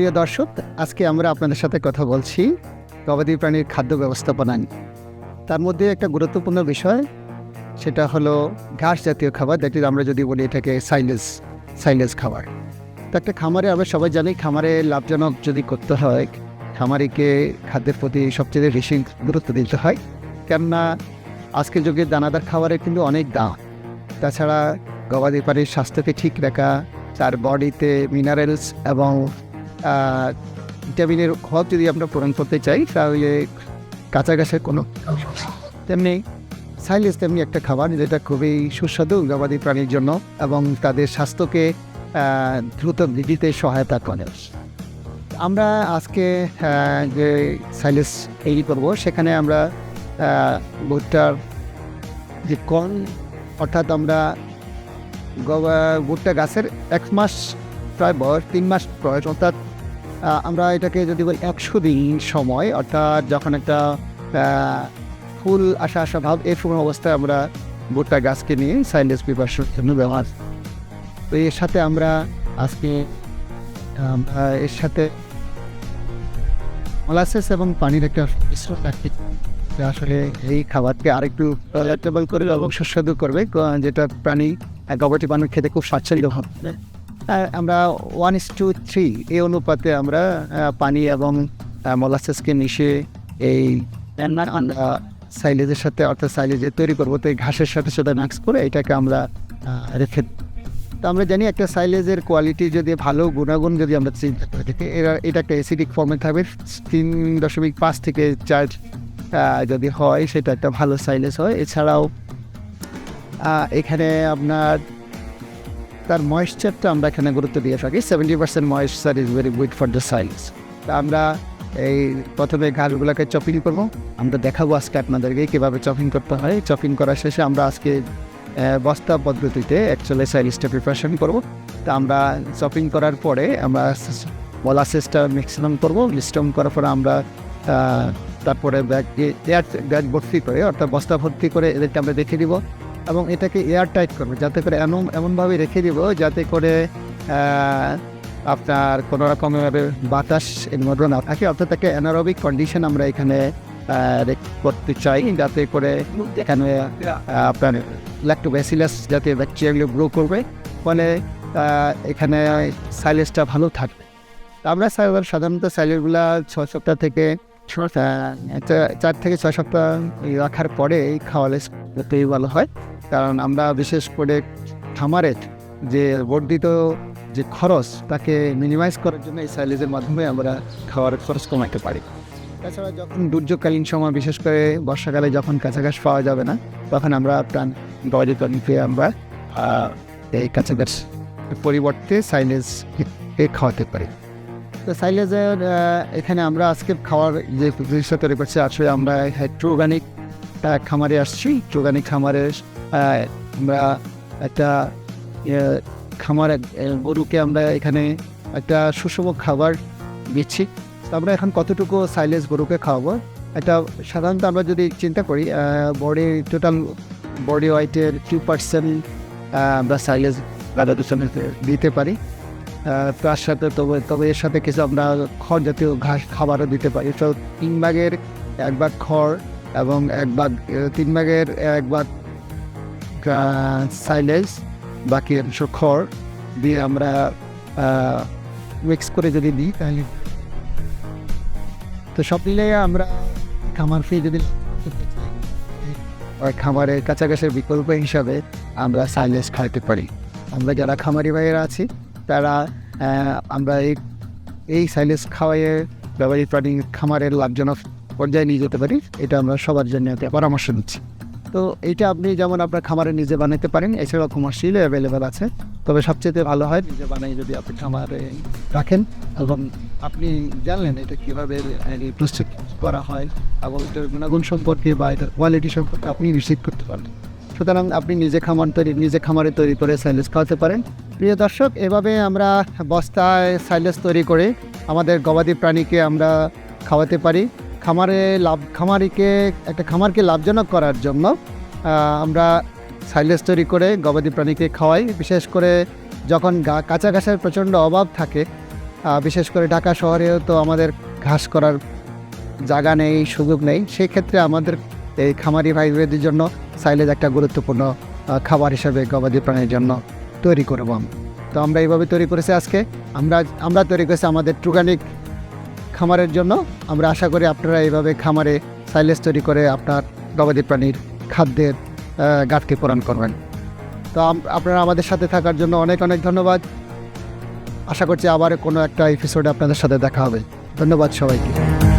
প্রিয় দর্শক, আজকে আমরা আপনাদের সাথে কথা বলছি গবাদি প্রাণীর খাদ্য ব্যবস্থাপনা নিয়ে। তার মধ্যে একটা গুরুত্বপূর্ণ বিষয়, সেটা হলো ঘাস জাতীয় খাবার, দ্যাট ইজ আমরা যদি বলি এটাকে সাইলেজ সাইলেজ খাবার। তো একটা খামারে আমরা সবাই জানি, খামারে লাভজনক যদি করতে হয়, খামারিকে খাদ্যের প্রতি সবচেয়ে বেশি গুরুত্ব দিতে হয়। কেননা, আজকের যুগে দানাদার খাবারের কিন্তু অনেক দাম। তাছাড়া গবাদি প্রাণীর স্বাস্থ্যকে ঠিক রাখা, তার বডিতে মিনারেলস এবং ভিটামিনের অভাব যদি আমরা পূরণ করতে চাই, তাহলে কাঁচা ঘাসের কোনো তেমনি সাইলেস তেমনি একটা খাবার যেটা খুবই সুস্বাদু গবাদি প্রাণীর জন্য এবং তাদের স্বাস্থ্যকে দ্রুত বৃদ্ধিতে সহায়তা করে। আমরা আজকে যে সাইলেস তৈরি করব, সেখানে আমরা ভুট্টার যে কর্ন অর্থাৎ আমরা ভুট্টা গাছের এক মাস প্রায় বয়স, তিন মাস প্রয়োজন অর্থাৎ আমরা এটাকে যদি বলি একশো দিন সময়, অর্থাৎ যখন একটা ফুল আসা আসা ভাব সময় অবস্থায় আমরা ভুট্টা গাছকে নিয়ে সাইলেন্স প্রিপারেশনের জন্য ব্যবহার তো এর সাথে আমরা আজকে এর সাথে মোলাসেস এবং পানির একটা মিশ্রণ আসলে এই খাবারকে আরেকটু করে এবং সুস্বাদু করবে যেটা প্রাণী গবাদি প্রাণী খেতে খুব স্বাচ্ছন্দ্য হবে। আমরা ওয়ান ইস টু থ্রি এই অনুপাতে আমরা পানি এবং মলাসেসকে মিশিয়ে এই সাইলেজের সাথে, অর্থাৎ সাইলেজ তৈরি করব। তো এই ঘাসের সাথে সাথে মিক্স করে এটাকে আমরা রেখে তো আমরা জানি একটা সাইলেজের কোয়ালিটি যদি ভালো, গুণাগুণ যদি আমরা চিন্তা করে দেখি, এরা, এটা একটা অ্যাসিডিক ফর্মে থাকবে। তিন দশমিক পাঁচ থেকে চার যদি হয়, সেটা একটা ভালো সাইলেজ হয়। এছাড়াও এখানে আপনার তার ময়েশ্চারটা আমরা এখানে গুরুত্ব দিয়ে থাকি। Seventy percent moisture is very good for the তা আমরা এই প্রথমে ঘাসগুলোকে চপিং করব। আমরা দেখাবো আজকে আপনাদেরকে কীভাবে চপিং করতে হয়। চপিং করার শেষে আমরা আজকে বস্তা পদ্ধতিতে অ্যাকচুয়ালি সাইলিসটা প্রিপারেশন করব। তা আমরা চপিং করার পরে আমরা মলাসেসটা মিক্সিমাম করব। মিশ্রম করার পরে আমরা তারপরে ব্যাগ ব্যাগ ভর্তি করে, অর্থাৎ বস্তা ভর্তি করে এদেরকে আমরা রেখে দিব এবং এটাকে এয়ার টাইট করব, যাতে করে এমন, এমনভাবে রেখে দিব যাতে করে আপনার কোনো রকমভাবে বাতাস এর মধ্যে না থাকে। অর্থাৎ তাকে অ্যানারবিক কন্ডিশন আমরা এখানে করতে চাই যাতে করে এখানে আপনার ল্যাক্টোব্যাসিলাস যাতে ব্যাকটেরিয়াগুলো গ্রো করবে। ফলে এখানে সাইলেসটা ভালো থাকবে। আমরা সাধারণত সাইলেসগুলা ছয় সপ্তাহ থেকে চার থেকে ছয় সপ্তাহ রাখার পরে খাওয়ালে যতই ভালো হয়। কারণ আমরা বিশেষ করে খামারের যে বর্ধিত যে খরচ, তাকে মিনিমাইজ করার জন্য এই সাইলেজের মাধ্যমে আমরা খাওয়ার খরচ কমাতে পারি। তাছাড়া যখন দুর্যোগকালীন সময়, বিশেষ করে বর্ষাকালে যখন কাঁচা ঘাস পাওয়া যাবে না, তখন আমরা প্রাণ গবাদি প্রাণীকে আমরা এই কাঁচা ঘাস পরিবর্তে সাইলেজ খাওয়াতে পারি। তো সাইলেজের এখানে আমরা আজকে খাওয়ার যে জিনিসটা তৈরি করছি, আসলে আমরা ট্রুগানিক খামারে আসছি ট্রুগানিক খামারে আমরা একটা খামার গরুকে আমরা এখানে একটা সুষম খাবার দিচ্ছি। আমরা এখন কতটুকু সাইলেজ গরুকে খাওয়াবো? একটা সাধারণত আমরা যদি চিন্তা করি বডি টোটাল বডি ওয়েটের টু পার্সেন্ট আমরা সাইলেজ গাদা দূষণে দিতে পারি। তার সাথে তবে তবে এর সাথে কিছু আমরা খড় জাতীয় ঘাস খাবারও দিতে পারি। তো তিন ভাগের এক ভাগ খড় এবং এক ভাগ তিন ভাগের এক ভাগ সাইলেজ, বাকি অংশ খড় দিয়ে আমরা মিক্স করে যদি দিই তাহলে। তো সব মিলে আমরা খামার ফি যদি খামারের ঘাসের বিকল্প হিসাবে আমরা সাইলেজ খাইতে পারি। আমরা যারা খামারি ভাইয়েরা আছি, তারা আমরা এই এই সাইলেজ খাওয়াইয়ে ব্যবহারিক প্রাণী খামারের লাভজনক পর্যায়ে নিয়ে যেতে পারি, এটা আমরা সবার জন্য পরামর্শ দিচ্ছি তো এইটা আপনি যেমন আপনার খামারে নিজে বানাতে পারেন, এছাড়াও কমার্শিয়াল অ্যাভেলেবেল আছে। তবে সবচেয়ে ভালো হয় নিজে বানাই যদি আপনি খামারে রাখেন এবং আপনি জানলেন এটা কীভাবে প্রস্তুত করা হয় এবং এটার গুণাগুণ সম্পর্কে বা এটার কোয়ালিটি সম্পর্কে আপনি নিশ্চিত করতে পারবেন সুতরাং আপনি নিজে খামার তৈরি, নিজে খামারে তৈরি করে সাইলেজ খাওয়াতে পারেন। প্রিয় দর্শক, এভাবে আমরা বস্তায় সাইলেজ তৈরি করে আমাদের গবাদি প্রাণীকে আমরা খাওয়াতে পারি। খামারে লাভ, খামারিকে, একটা খামারকে লাভজনক করার জন্য আমরা সাইলেজ তৈরি করে গবাদি প্রাণীকে খাওয়াই। বিশেষ করে যখন গা, কাঁচা ঘাসের প্রচণ্ড অভাব থাকে বিশেষ করে ঢাকা শহরেও তো আমাদের ঘাস করার জায়গা নেই, সুযোগ নেই সেই ক্ষেত্রে আমাদের এই খামারি ভাইদের জন্য সাইলেজ একটা গুরুত্বপূর্ণ খাবার হিসেবে গবাদি প্রাণীর জন্য তৈরি করব তো আমরা এইভাবে তৈরি করেছি আজকে। আমরা আমরা তৈরি করেছি আমাদের ট্রুগানিক খামারের জন্য। আমরা আশা করি আপনারা এইভাবে খামারে সাইলেজ তৈরি করে আপনার গবাদি প্রাণীর খাদ্যের আহ, পূরণ করবেন। তো আপনারা আমাদের সাথে থাকার জন্য অনেক অনেক ধন্যবাদ। আশা করছি আবার কোনো একটা এপিসোডে আপনাদের সাথে দেখা হবে। ধন্যবাদ সবাইকে।